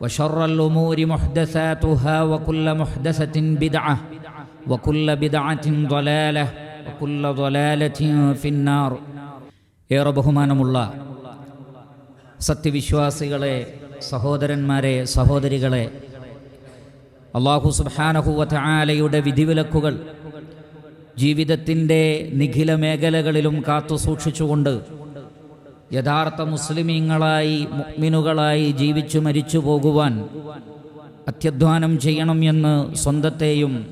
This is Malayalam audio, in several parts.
وشر الأمور محدثاتها وكل محدثة بدعة وكل بدعة ضلالة وكل ضلالة في النار ഏറെ ബഹുമാനമുള്ള സത്യവിശ്വാസികളെ സഹോദരന്മാരെ സഹോദരികളെ അള്ളാഹു സുബാനഹുവത്ത ആലയുടെ വിധിവിലക്കുകൾ ജീവിതത്തിൻ്റെ നിഖില മേഖലകളിലും കാത്തു സൂക്ഷിച്ചുകൊണ്ട് യഥാർത്ഥ മുസ്ലിമീങ്ങളായി മുഗ്മിനുകളായി ജീവിച്ചു മരിച്ചു പോകുവാൻ അത്യധ്വാനം ചെയ്യണം എന്ന് സ്വന്തത്തെയും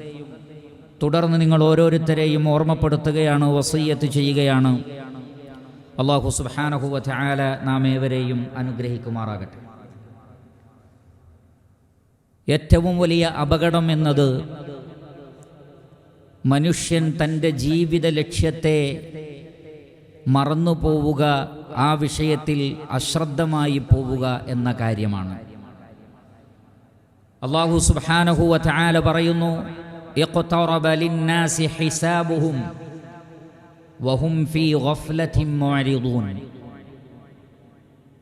തുടർന്ന് നിങ്ങൾ ഓരോരുത്തരെയും ഓർമ്മപ്പെടുത്തുകയാണ് വസയ്യത്ത് ചെയ്യുകയാണ്. അള്ളാഹു സുബാനഹുവ ആല നാം ഏവരെയും അനുഗ്രഹിക്കുമാറാകട്ടെ. ഏറ്റവും വലിയ അപകടം എന്നത് മനുഷ്യൻ തന്റെ ജീവിത ലക്ഷ്യത്തെ മറന്നു പോവുക ആ വിഷയത്തിൽ അശ്രദ്ധമായി പോവുക എന്ന കാര്യമാണ്. അള്ളാഹു സുബ്ഹാനഹു വതആല പറയുന്നു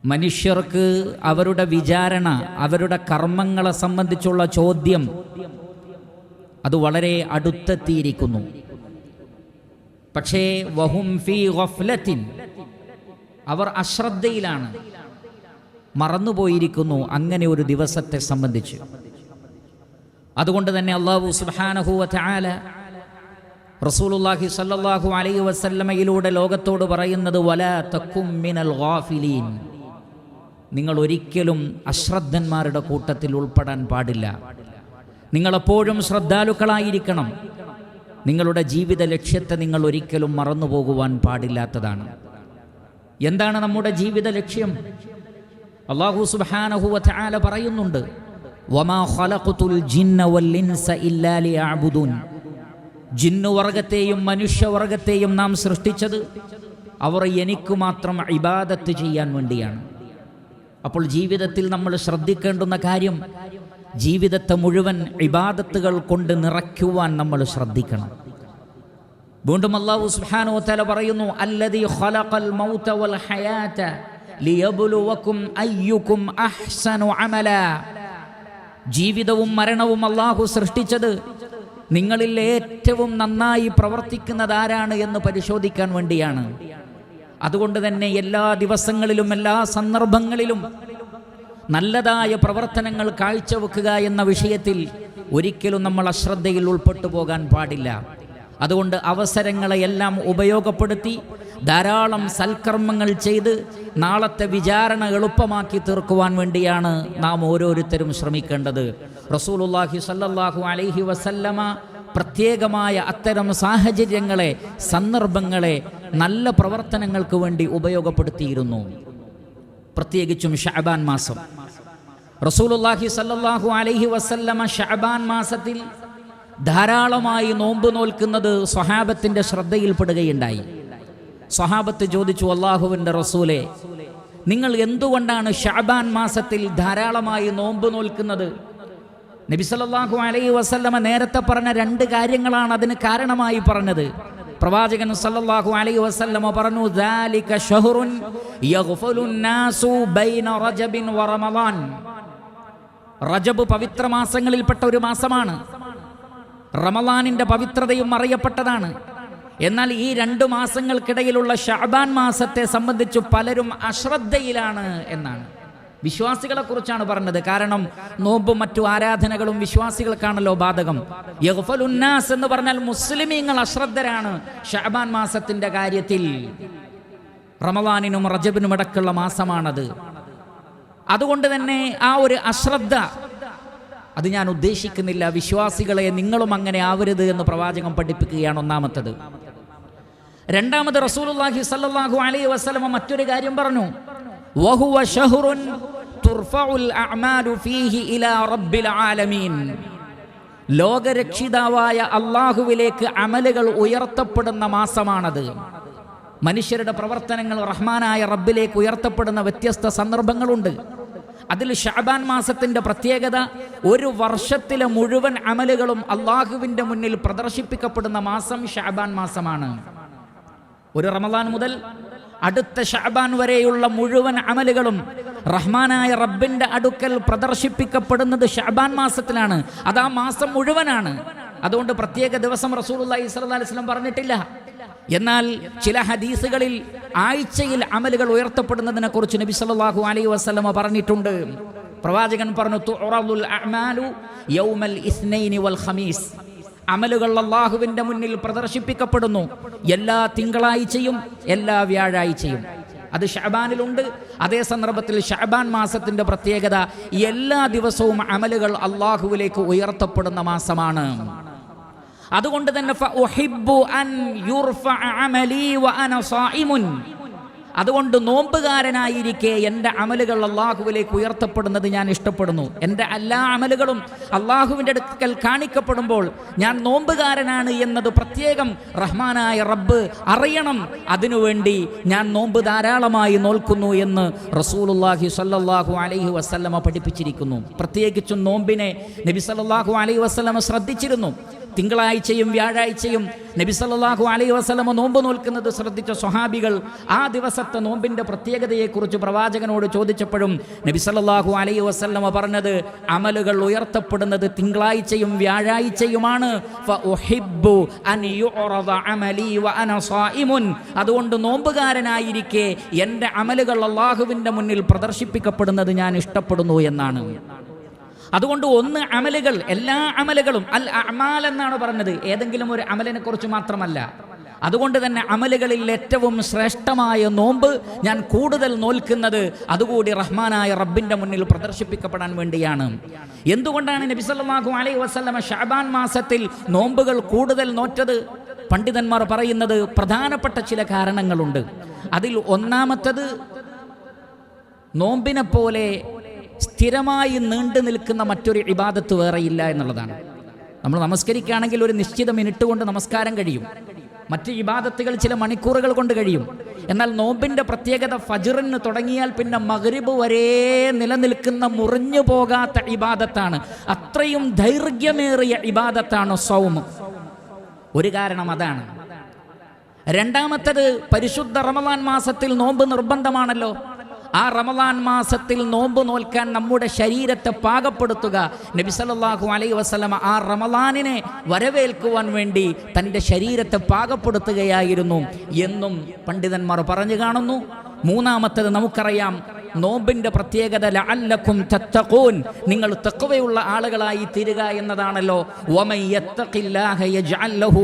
മനുഷ്യർക്ക് അവരുടെ വിചാരണ അവരുടെ കർമ്മങ്ങളെ സംബന്ധിച്ചുള്ള ചോദ്യം അത് വളരെ അടുത്തെത്തിയിരിക്കുന്നു. പക്ഷേ വഹും ഫീ ഗഫ്ലത്തിൻ. അവർ അശ്രദ്ധയിലാണ്. മറന്നുപോയിരിക്കുന്നു അങ്ങനെ ഒരു ദിവസത്തെ സംബന്ധിച്ച്. അതുകൊണ്ട് തന്നെ അള്ളാഹു സുബാനഹുല റസൂലുല്ലാഹി സല്ലാഹു അലൈ വസല്ലമയിലൂടെ ലോകത്തോട് പറയുന്നത് വല തക്കും മിനൽ ഗാഫിലീൻ. നിങ്ങൾ ഒരിക്കലും അശ്രദ്ധന്മാരുടെ കൂട്ടത്തിൽ ഉൾപ്പെടാൻ പാടില്ല. നിങ്ങളെപ്പോഴും ശ്രദ്ധാലുക്കളായിരിക്കണം. നിങ്ങളുടെ ജീവിത ലക്ഷ്യത്തെ നിങ്ങൾ ഒരിക്കലും മറന്നു പോകുവാൻ പാടില്ലാത്തതാണ്. എന്താണ് നമ്മുടെ ജീവിത ലക്ഷ്യം? അള്ളാഹു സുബ്ഹാനഹു വതആല പറയുന്നുണ്ട് ജിന്നുവർഗത്തെയും മനുഷ്യവർഗത്തെയും നാം സൃഷ്ടിച്ചത് അവർ എനിക്ക് മാത്രം ഇബാദത്ത് ചെയ്യാൻ വേണ്ടിയാണ്. അപ്പോൾ ജീവിതത്തിൽ നമ്മൾ ശ്രദ്ധിക്കേണ്ടുന്ന കാര്യം ജീവിതത്തെ മുഴുവൻ ഇബാദത്തുകൾ കൊണ്ട് നിറയ്ക്കുവാൻ നമ്മൾ ശ്രദ്ധിക്കണം. വീണ്ടും അള്ളാഹു സുബ്ഹാനഹു തല പറയുന്നു അല്ലതി ഖലഖൽ മൗത വൽ ഹയാത ലിയബ്ലുവകും അയ്യുകും അഹ്സനു അമല. ജീവിതവും മരണവും അള്ളാഹു സൃഷ്ടിച്ചത് നിങ്ങളിൽ ഏറ്റവും നന്നായി പ്രവർത്തിക്കുന്നത് ആരാണ് എന്ന് പരിശോധിക്കാൻ വേണ്ടിയാണ്. അതുകൊണ്ട് തന്നെ എല്ലാ ദിവസങ്ങളിലും എല്ലാ സന്ദർഭങ്ങളിലും നല്ലതായ പ്രവർത്തനങ്ങൾ കാഴ്ചവെക്കുക എന്ന വിഷയത്തിൽ ഒരിക്കലും നമ്മൾ അശ്രദ്ധയിൽ ഉൾപ്പെട്ടു പോകാൻ പാടില്ല. അതുകൊണ്ട് അവസരങ്ങളെയെല്ലാം ഉപയോഗപ്പെടുത്തി ധാരാളം സൽക്കർമ്മങ്ങൾ ചെയ്ത് നാളത്തെ വിചാരണ എളുപ്പമാക്കി തീർക്കുവാൻ വേണ്ടിയാണ് നാം ഓരോരുത്തരും ശ്രമിക്കേണ്ടത്. റസൂലുല്ലാഹി സല്ലല്ലാഹു അലൈഹി വസല്ലമ പ്രത്യേകമായ അത്തരം സാഹചര്യങ്ങളെ സന്ദർഭങ്ങളെ നല്ല പ്രവർത്തനങ്ങൾക്ക് വേണ്ടി ഉപയോഗപ്പെടുത്തിയിരുന്നു. പ്രത്യേകിച്ചും ഷാബാൻ മാസം. റസൂലുല്ലാഹി സല്ലല്ലാഹു അലൈഹി വസല്ലമ ഷഹബാൻ മാസത്തിൽ ധാരാളമായി നോമ്പ് നോൽക്കുന്നത് സ്വഹാബത്തിന്റെ ശ്രദ്ധയിൽപ്പെടുകയുണ്ടായി. സ്വഹാബത്ത് ചോദിച്ചു അള്ളാഹുവിന്റെ റസൂലെ നിങ്ങൾ എന്തുകൊണ്ടാണ് ശഅബാൻ മാസത്തിൽ ധാരാളമായി നോമ്പ് നോൽക്കുന്നത്? നബി സല്ലല്ലാഹു അലൈഹി വസല്ലമ നേരത്തെ പറഞ്ഞ രണ്ട് കാര്യങ്ങളാണ് അതിന് കാരണമായി പറഞ്ഞത്. പ്രവാചകൻ സല്ലല്ലാഹു അലൈഹി വസല്ലമ പറഞ്ഞു ദാലിക ഷഹ്റുൻ യഗ്ഫലുന്നാസു ബൈന റജബിൻ വ റമളാൻ റജബ് പവിത്ര മാസങ്ങളിൽപ്പെട്ട ഒരു മാസമാണ്. റമളാനിന്റെ പവിത്രതയും അറിയപ്പെട്ടതാണ്. എന്നാൽ ഈ രണ്ടു മാസങ്ങൾക്കിടയിലുള്ള ഷാബാൻ മാസത്തെ സംബന്ധിച്ചു പലരും അശ്രദ്ധയിലാണ് എന്നാണ്. വിശ്വാസികളെ കുറിച്ചാണ് പറഞ്ഞത്. കാരണം നോമ്പും മറ്റു ആരാധനകളും വിശ്വാസികൾക്കാണല്ലോ ബാധകം. യഗ്ഫലുന്നാസ് എന്ന് പറഞ്ഞാൽ മുസ്ലിമീങ്ങൾ അശ്രദ്ധരാണ് ഷാബാൻ മാസത്തിന്റെ കാര്യത്തിൽ. റമദാനിനും റജബിനും ഇടക്കുള്ള മാസമാണത്. അതുകൊണ്ട് തന്നെ ആ ഒരു അശ്രദ്ധ അത് ഞാൻ ഉദ്ദേശിക്കുന്നില്ല. വിശ്വാസികളെ നിങ്ങളും അങ്ങനെ ആവരുത് എന്ന് പ്രവാചകം പഠിപ്പിക്കുകയാണ് ഒന്നാമത്തത്. രണ്ടാമത് റസൂലുള്ളാഹി സല്ലല്ലാഹു അലൈഹി വസല്ലമ മറ്റൊരു കാര്യം പറഞ്ഞു. വഹുവ ഷഹ്റുൻ തുർഫഉൽ അഅമാലു ഫീഹി ഇലാ റബ്ബിൽ ആലമീൻ. ലോകരക്ഷിതാവായ അള്ളാഹുവിലേക്ക് അമലുകൾ ഉയർത്തപ്പെടുന്ന മാസമാണത്. മനുഷ്യരുടെ പ്രവർത്തനങ്ങൾ റഹ്മാനായ റബ്ബിലേക്ക് ഉയർത്തപ്പെടുന്ന വ്യത്യസ്ത സന്ദർഭങ്ങളുണ്ട്. അതിൽ ഷാബാൻ മാസത്തിന്റെ പ്രത്യേകത ഒരു വർഷത്തിലെ മുഴുവൻ അമലുകളും അള്ളാഹുവിന്റെ മുന്നിൽ പ്രദർശിപ്പിക്കപ്പെടുന്ന മാസം ഷാബാൻ മാസമാണ്. ഒരു റമദാൻ മുതൽ അടുത്ത ഷാബാൻ വരെയുള്ള മുഴുവൻ അമലുകളും റഹ്മാനായ റബ്ബിന്റെ അടുക്കൽ പ്രദർശിപ്പിക്കപ്പെടുന്നത് ഷാബാൻ മാസത്തിലാണ്. അത് ആ മാസം മുഴുവനാണ്. അതുകൊണ്ട് പ്രത്യേക ദിവസം റസൂൽ അലൈഹി വസല്ലം പറഞ്ഞിട്ടില്ല. എന്നാൽ ചില ഹദീസുകളിൽ ആഴ്ചയിൽ അമലുകൾ ഉയർത്തപ്പെടുന്നതിനെ കുറിച്ച് നബി സല്ലല്ലാഹു അലൈഹി വസല്ലമ പറഞ്ഞിട്ടുണ്ട്. പ്രവാചകൻ പറഞ്ഞു യൗമൽ ഇസ്നൈനി വൽ ഖമീസ്. അമലുകൾ അള്ളാഹുവിന്റെ മുന്നിൽ പ്രദർശിപ്പിക്കപ്പെടുന്നു. എല്ലാ തിങ്കളാഴ്ചയും എല്ലാ വ്യാഴാഴ്ചയും. അത് ഷഹബാനിലുണ്ട് അതേ സന്ദർഭത്തിൽ ഷഹബാൻ മാസത്തിന്റെ പ്രത്യേകത എല്ലാ ദിവസവും അമലുകൾ അള്ളാഹുവിലേക്ക് ഉയർത്തപ്പെടുന്ന മാസമാണ്. അതുകൊണ്ട് തന്നെ അതുകൊണ്ട് നോമ്പുകാരനായിരിക്കെ എന്റെ അമലുകൾ അള്ളാഹുവിലേക്ക് ഉയർത്തപ്പെടുന്നത് ഞാൻ ഇഷ്ടപ്പെടുന്നു. എന്റെ എല്ലാ അമലുകളും അള്ളാഹുവിന്റെ അടുക്കൽ കാണിക്കപ്പെടുമ്പോൾ ഞാൻ നോമ്പുകാരനാണ് എന്നത് പ്രത്യേകം റഹ്മാനായ റബ്ബ് അറിയണം. അതിനുവേണ്ടി ഞാൻ നോമ്പ് ധാരാളമായി നോൽക്കുന്നു എന്ന് റസൂലുല്ലാഹി സല്ലാഹു അലൈഹി വസ്ലമ പഠിപ്പിച്ചിരിക്കുന്നു. പ്രത്യേകിച്ചും നോമ്പിനെ നബി സല്ലാഹു അലൈഹി വസ്ലമ ശ്രദ്ധിച്ചിരുന്നു. തിങ്കളാഴ്ചയും വ്യാഴാഴ്ചയും നബി സല്ലല്ലാഹു അലൈഹി വസ്ലമ നോമ്പ് നോൽക്കുന്നത് ശ്രദ്ധിച്ച സ്വഹാബികൾ ആ ദിവസത്തെ നോമ്പിന്റെ പ്രത്യേകതയെക്കുറിച്ച് പ്രവാചകനോട് ചോദിച്ചപ്പോഴും നബി സല്ലല്ലാഹു അലൈഹി വസ്ലമ പറഞ്ഞത് അമലുകൾ ഉയർത്തപ്പെടുന്നത് തിങ്കളാഴ്ചയും വ്യാഴാഴ്ചയുമാണ്. അതുകൊണ്ട് നോമ്പുകാരനായിരിക്കെ എന്റെ അമലുകൾ അള്ളാഹുവിന്റെ മുന്നിൽ പ്രദർശിപ്പിക്കപ്പെടുന്നത് ഞാൻ ഇഷ്ടപ്പെടുന്നു എന്നാണ്. അതുകൊണ്ട് ഒന്ന് അമലുകൾ എല്ലാ അമലുകളും അൽ അമാൽ എന്നാണ് പറഞ്ഞത്. ഏതെങ്കിലും ഒരു അമലിനെ കുറിച്ച് മാത്രമല്ല. അതുകൊണ്ട് തന്നെ അമലുകളിൽ ഏറ്റവും ശ്രേഷ്ഠമായ നോമ്പ് ഞാൻ കൂടുതൽ നോൽക്കുന്നത് അതുകൂടി റഹ്മാനായ റബ്ബിന്റെ മുന്നിൽ പ്രദർശിപ്പിക്കപ്പെടാൻ വേണ്ടിയാണ്. എന്തുകൊണ്ടാണ് നബി സല്ലല്ലാഹു അലൈഹി വസല്ലമ ഷാബാൻ മാസത്തിൽ നോമ്പുകൾ കൂടുതൽ നോറ്റത്? പണ്ഡിതന്മാർ പറയുന്നത് പ്രധാനപ്പെട്ട ചില കാരണങ്ങളുണ്ട്. അതിൽ ഒന്നാമത്തത് നോമ്പിനെ പോലെ സ്ഥിരമായി നീണ്ടു നിൽക്കുന്ന മറ്റൊരു ഇബാദത്ത് വേറെയില്ല എന്നുള്ളതാണ്. നമ്മൾ നമസ്കരിക്കുകയാണെങ്കിൽ ഒരു നിശ്ചിത മിനിറ്റ് കൊണ്ട് നമസ്കാരം കഴിയും. മറ്റ് ഇബാദത്തുകൾ ചില മണിക്കൂറുകൾ കൊണ്ട് കഴിയും. എന്നാൽ നോമ്പിന്റെ പ്രത്യേകത ഫജറിന് തുടങ്ങിയാൽ പിന്നെ മകരിബ് വരെ നിലനിൽക്കുന്ന മുറിഞ്ഞു പോകാത്ത ഇബാദത്താണ്. അത്രയും ദൈർഘ്യമേറിയ ഇബാദത്താണ് സൗമ് ഒരു കാരണം അതാണ്. രണ്ടാമത്തത് പരിശുദ്ധ റമദാൻ മാസത്തിൽ നോമ്പ് നിർബന്ധമാണല്ലോ. ആ റമദാൻ മാസത്തിൽ നോമ്പ് നോൽക്കാൻ നമ്മുടെ ശരീരത്തെ പാകപ്പെടുത്തുക. നബി സല്ലല്ലാഹു അലൈഹി വസല്ലമ ആ റമദാനിനെ വരവേൽക്കുവാൻ വേണ്ടി തന്റെ ശരീരത്തെ പാകപ്പെടുത്തുകയായിരുന്നു എന്നും പണ്ഡിതന്മാർ പറഞ്ഞു കാണുന്നു. മൂന്നാമത്തത് നമുക്കറിയാം നോമ്പിന്റെ പ്രത്യേകത ലഅല്ലക്കും തത്തഖൂൻ. നിങ്ങൾ തഖ്വയുള്ള ആളുകളായി തീരുക എന്നതാണല്ലോ.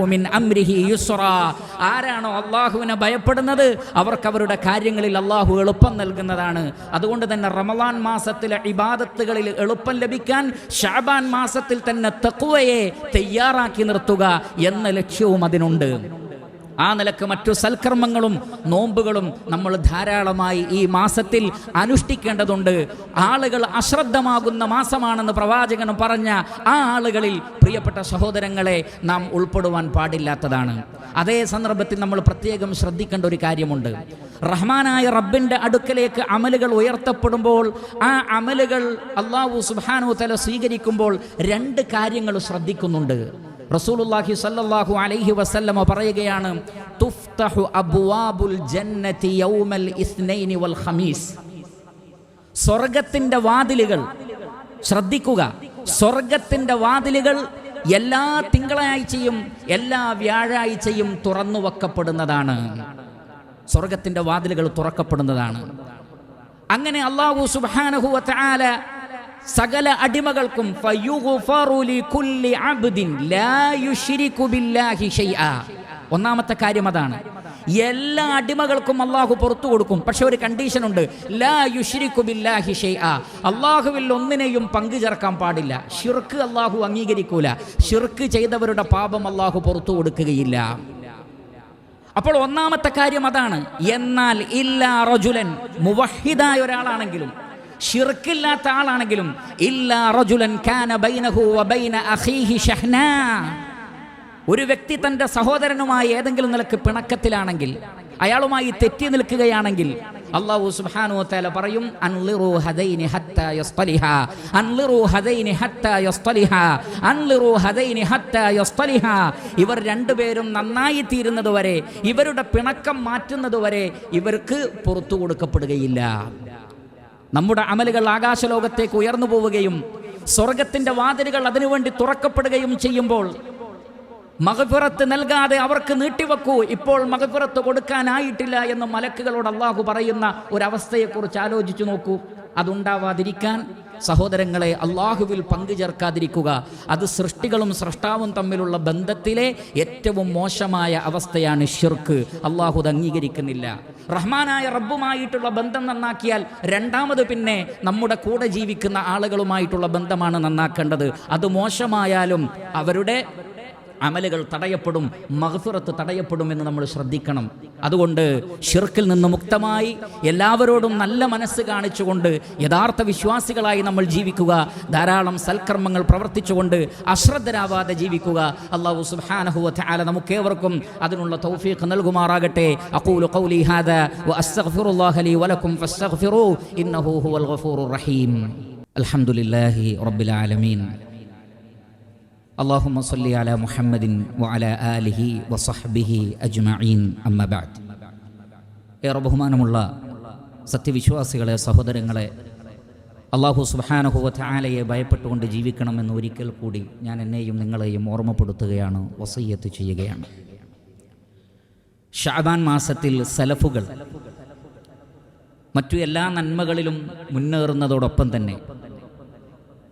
മിൻ അംരിഹി യുസ്റാ. ആരാണോ അള്ളാഹുവിനെ ഭയപ്പെടുന്നത്? അവർക്ക് അവരുടെ കാര്യങ്ങളിൽ അള്ളാഹു എളുപ്പം നൽകുന്നതാണ്. അതുകൊണ്ട് തന്നെ റമദാൻ മാസത്തിലെ ഇബാദത്തുകളിൽ എളുപ്പം ലഭിക്കാൻ ഷാബാൻ മാസത്തിൽ തന്നെ തഖ്വയെ തയ്യാറാക്കി നിർത്തുക എന്ന ലക്ഷ്യവും അതിനുണ്ട്. ആ നിലയ്ക്ക് മറ്റു സൽക്കർമ്മങ്ങളും നോമ്പുകളും നമ്മൾ ധാരാളമായി ഈ മാസത്തിൽ അനുഷ്ഠിക്കേണ്ടതുണ്ട്. ആളുകൾ അശ്രദ്ധമാകുന്ന മാസമാണെന്ന് പ്രവാചകൻ പറഞ്ഞ ആ ആളുകളിൽ പ്രിയപ്പെട്ട സഹോദരങ്ങളെ നാം ഉൾപ്പെടുവാൻ പാടില്ലാത്തതാണ്. അതേ സന്ദർഭത്തിൽ നമ്മൾ പ്രത്യേകം ശ്രദ്ധിക്കേണ്ട ഒരു കാര്യമുണ്ട്. റഹ്മാനായ റബ്ബിന്റെ അടുക്കലേക്ക് അമലുകൾ ഉയർത്തപ്പെടുമ്പോൾ ആ അമലുകൾ അള്ളാഹു സുബാനു തല സ്വീകരിക്കുമ്പോൾ രണ്ട് കാര്യങ്ങൾ ശ്രദ്ധിക്കുന്നുണ്ട്. റസൂലുള്ളാഹി സല്ലല്ലാഹു അലൈഹി വസല്ലമ പറയുകയാണ് തുഫ്തഹു അബ്വാബുൽ ജന്നതി യൗമൽ ഇസ്നൈനി വൽ ഖമീസ്. സ്വർഗത്തിന്റെ വാതിലുകൾ ശ്രദ്ധിക്കുക സ്വർഗത്തിന്റെ വാതിലുകൾ എല്ലാ തിങ്കളാഴ്ചയും എല്ലാ വ്യാഴാഴ്ചയും തുറന്നു വെക്കപ്പെടുന്നതാണ്. സ്വർഗത്തിന്റെ വാതിലുകൾ തുറക്കപ്പെടുന്നതാണ്. അങ്ങനെ അള്ളാഹു സുബ്ഹാനഹു വതആല സകല അടിമകൾക്കും ഒന്നാമത്തെ കാര്യം അതാണ്. എല്ലാ അടിമകൾക്കും അള്ളാഹു പുറത്തു കൊടുക്കും. പക്ഷെ ഒരു കണ്ടീഷൻ ഉണ്ട്. ലാ അള്ളാഹുവിൽ ഒന്നിനെയും പങ്കു ചേർക്കാൻ പാടില്ല. ഷിർക്ക് അള്ളാഹു അംഗീകരിക്കൂല. ഷിർക്ക് ചെയ്തവരുടെ പാപം അള്ളാഹു പുറത്തു കൊടുക്കുകയില്ല. അപ്പോൾ ഒന്നാമത്തെ കാര്യം അതാണ്. എന്നാൽ ഇല്ലാ റജുലൻ മുവഹിദായ ഒരാളാണെങ്കിലും ഷിർക്കില്ലാത്ത ആളാണെങ്കിലും ഇല്ലാ റജുലൻ കാന ബൈനഹു വബൈന അഖീഹി ഷഹ്നാ. ഒരു വ്യക്തി തന്റെ സഹോദരനുമായി ഏതെങ്കിലും നിലയ്ക്ക് പിണക്കത്തിലാണെങ്കിൽ അയാളുമായി തെറ്റി നിൽക്കുകയാണെങ്കിൽ അള്ളാഹു സുബ്ഹാനഹു തആല പറയും അൻലിറു ഹദൈനി ഹത്താ യസ്തലിഹ. അൻലിറു ഹദൈനി ഹത്താ യസ്തലിഹ. അൻലിറു ഹദൈനി ഹത്താ യസ്തലിഹ. ഇവർ രണ്ടുപേരും നന്നായി തീരുന്നതുവരെ ഇവരുടെ പിണക്കം മാറ്റുന്നത് വരെ ഇവർക്ക് പുറത്തു കൊടുക്കപ്പെടുകയില്ല. നമ്മുടെ അമലുകൾ ആകാശലോകത്തേക്ക് ഉയർന്നു പോവുകയും സ്വർഗത്തിന്റെ വാതിലുകൾ അതിനുവേണ്ടി തുറക്കപ്പെടുകയും ചെയ്യുമ്പോൾ മകഫിറത്ത് നൽകാതെ അവർക്ക് നീട്ടിവെക്കൂ. ഇപ്പോൾ മകഫിറത്ത് കൊടുക്കാനായിട്ടില്ല എന്ന് മലക്കുകളോട് അള്ളാഹു പറയുന്ന ഒരവസ്ഥയെക്കുറിച്ച് ആലോചിച്ചു നോക്കൂ. അതുണ്ടാവാതിരിക്കാൻ സഹോദരങ്ങളെ അള്ളാഹുവിൽ പങ്കുചേർക്കാതിരിക്കുക. അത് സൃഷ്ടികളും സൃഷ്ടാവും തമ്മിലുള്ള ബന്ധത്തിലെ ഏറ്റവും മോശമായ അവസ്ഥയാണ് ഷിർക്ക് അള്ളാഹു അത് അംഗീകരിക്കുന്നില്ല. റഹ്മാനായ റബ്ബുമായിട്ടുള്ള ബന്ധം നന്നാക്കിയാൽ രണ്ടാമത് പിന്നെ നമ്മുടെ കൂടെ ജീവിക്കുന്ന ആളുകളുമായിട്ടുള്ള ബന്ധമാണ് നന്നാക്കേണ്ടത്. അത് മോശമായാലും അവരുടെ അമലുകൾ തടയപ്പെടും മഹഫിറത്ത് തടയപ്പെടുമെന്ന് നമ്മൾ ശ്രദ്ധിക്കണം. അതുകൊണ്ട് ഷിർക്കിൽ നിന്ന് മുക്തമായി എല്ലാവരോടും നല്ല മനസ്സ് കാണിച്ചുകൊണ്ട് യഥാർത്ഥ വിശ്വാസികളായി നമ്മൾ ജീവിക്കുക ധാരാളം സൽക്കർമ്മങ്ങൾ പ്രവർത്തിച്ചുകൊണ്ട് അശ്രദ്ധരാവാതെ ജീവിക്കുക. അള്ളാഹു സുബ്ഹാനഹു വതആല നമുക്കേവർക്കും അതിനുള്ള തൗഫീഖ് നൽകുമാറാകട്ടെ. അഖൂലു ഖൗലി ഹാദാ അള്ളാഹുമ സല്ലി അല മുഹമ്മദിൻ വഅല ആലിഹി വസഹ്ബിഹി അജ്മഈൻ അമ്മ ബഅദ്. ഏറെ ബഹുമാനമുള്ള സത്യവിശ്വാസികളെ സഹോദരങ്ങളെ അള്ളാഹു സുഹാനഹുവത്ത് ആലയെ ഭയപ്പെട്ടുകൊണ്ട് ജീവിക്കണമെന്ന് ഒരിക്കൽ കൂടി ഞാൻ എന്നെയും നിങ്ങളെയും ഓർമ്മപ്പെടുത്തുകയാണ് വസയ്യത്ത് ചെയ്യുകയാണ്. ഷാബാൻ മാസത്തിൽ സലഫുകൾ മറ്റു എല്ലാ നന്മകളിലും മുന്നേറുന്നതോടൊപ്പം തന്നെ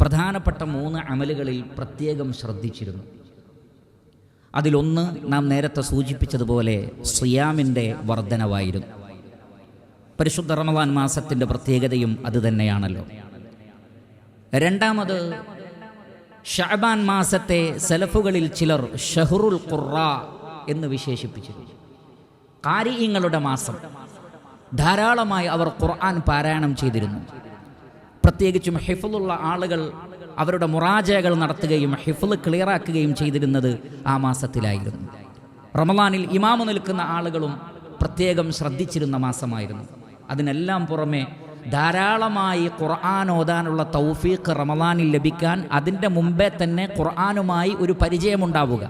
പ്രധാനപ്പെട്ട മൂന്ന് അമലുകളിൽ പ്രത്യേകം ശ്രദ്ധിച്ചിരുന്നു. അതിലൊന്ന് നാം നേരത്തെ സൂചിപ്പിച്ചതുപോലെ സിയാമിന്റെ വർധനവായിരുന്നു. പരിശുദ്ധ റമദാൻ മാസത്തിന്റെ പ്രത്യേകതയും അതുതന്നെയാണല്ലോ രണ്ടാമത് ഷഹബാൻ മാസത്തെ സെലഫുകളിൽ ചിലർ ഷഹറുൽ ഖുറ എന്ന് വിശേഷിപ്പിച്ചിരുന്നു. കാരിയങ്ങളുടെ മാസം. ധാരാളമായി അവർ ഖുർആൻ പാരായണം ചെയ്തിരുന്നു. പ്രത്യേകിച്ചും ഹിഫുലുള്ള ആളുകൾ അവരുടെ മുറാജകൾ നടത്തുകയും ഹിഫുൽ ക്ലിയറാക്കുകയും ചെയ്തിരുന്നത് ആ മാസത്തിലായിരുന്നു. റമലാനിൽ ഇമാമു നിൽക്കുന്ന ആളുകളും പ്രത്യേകം ശ്രദ്ധിച്ചിരുന്ന മാസമായിരുന്നു. അതിനെല്ലാം പുറമെ ധാരാളമായി ഖുർആൻ ഓതാനുള്ള തൗഫീഖ് റമലാനിൽ ലഭിക്കാൻ അതിന്റെ മുമ്പേ തന്നെ ഖുർആനുമായി ഒരു പരിചയമുണ്ടാവുക.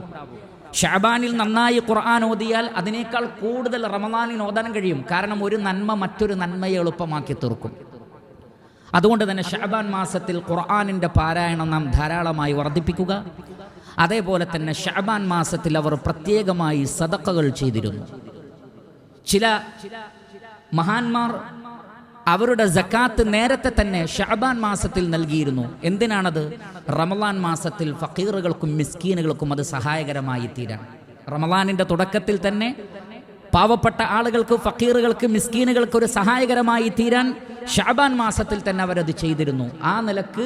ഷാബാനിൽ നന്നായി ഖുർആൻ ഓതിയാൽ അതിനേക്കാൾ കൂടുതൽ റമലാനിൽ ഓതാൻ കഴിയും. കാരണം ഒരു നന്മ മറ്റൊരു നന്മയെ എളുപ്പമാക്കി തീർക്കും. അതുകൊണ്ട് തന്നെ ഷാബാൻ മാസത്തിൽ ഖുർആാനിന്റെ പാരായണം നാം ധാരാളമായി വർദ്ധിപ്പിക്കുക. അതേപോലെ തന്നെ ഷാബാൻ മാസത്തിൽ അവർ പ്രത്യേകമായി സദക്കകൾ ചെയ്തിരുന്നു. ചില മഹാന്മാർ അവരുടെ ജക്കാത്ത് നേരത്തെ തന്നെ ഷാബാൻ മാസത്തിൽ നൽകിയിരുന്നു. എന്തിനാണത്? റമലാൻ മാസത്തിൽ ഫക്കീറുകൾക്കും മിസ്കീനുകൾക്കും അത് സഹായകരമായി തീരാൻ. റമലാനിന്റെ തുടക്കത്തിൽ തന്നെ പാവപ്പെട്ട ആളുകൾക്ക് ഫക്കീറുകൾക്ക് മിസ്കീനുകൾക്ക് ഒരു സഹായകരമായി തീരാൻ ഷാബാൻ മാസത്തിൽ തന്നെ അവരത് ചെയ്തിരുന്നു. ആ നിലയ്ക്ക്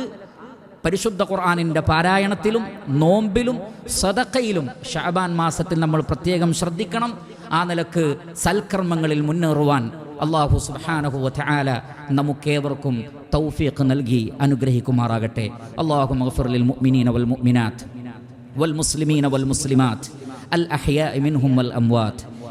പരിശുദ്ധ ഖുർആാനിന്റെ പാരായണത്തിലും നോമ്പിലും സദക്കയിലും ഷാബാൻ മാസത്തിൽ നമ്മൾ പ്രത്യേകം ശ്രദ്ധിക്കണം. ആ നിലയ്ക്ക് സൽക്രമങ്ങളിൽ മുന്നേറുവാൻ അള്ളാഹു സുബാനഹു നമുക്കേവർക്കും തൗഫീഖ് നൽകി അനുഗ്രഹിക്കുമാറാകട്ടെ. അള്ളാഹു മഹഫുറിൽ മുഅ്മിനീന വൽ മുഅ്മിനാത്ത് വൽ മുസ്ലിമീന വൽ മുസ്ലിമാത്ത് അൽ അഹ്യാ മിൻഹും വൽ അംവാത്ത്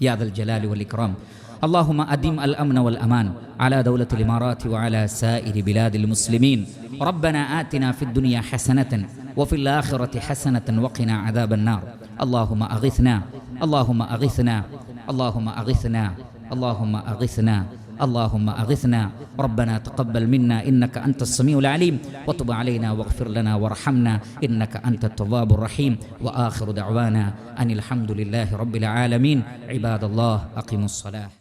يا ذا الجلال والإكرام. اللهم أدم الأمن والأمان على دولة الإمارات وعلى سائر بلاد المسلمين. ربنا آتنا في الدنيا حسنة وفي الآخرة حسنة وقنا عذاب النار. اللهم أغثنا اللهم أغثنا اللهم أغثنا اللهم أغثنا. اللهم أغثنا. ربنا تقبل منا. إنك أنت السميع العليم. وتب علينا واغفر لنا وارحمنا. إنك أنت التواب الرحيم. وآخر دعوانا أن الحمد لله رب العالمين. عباد الله أقيموا الصلاة.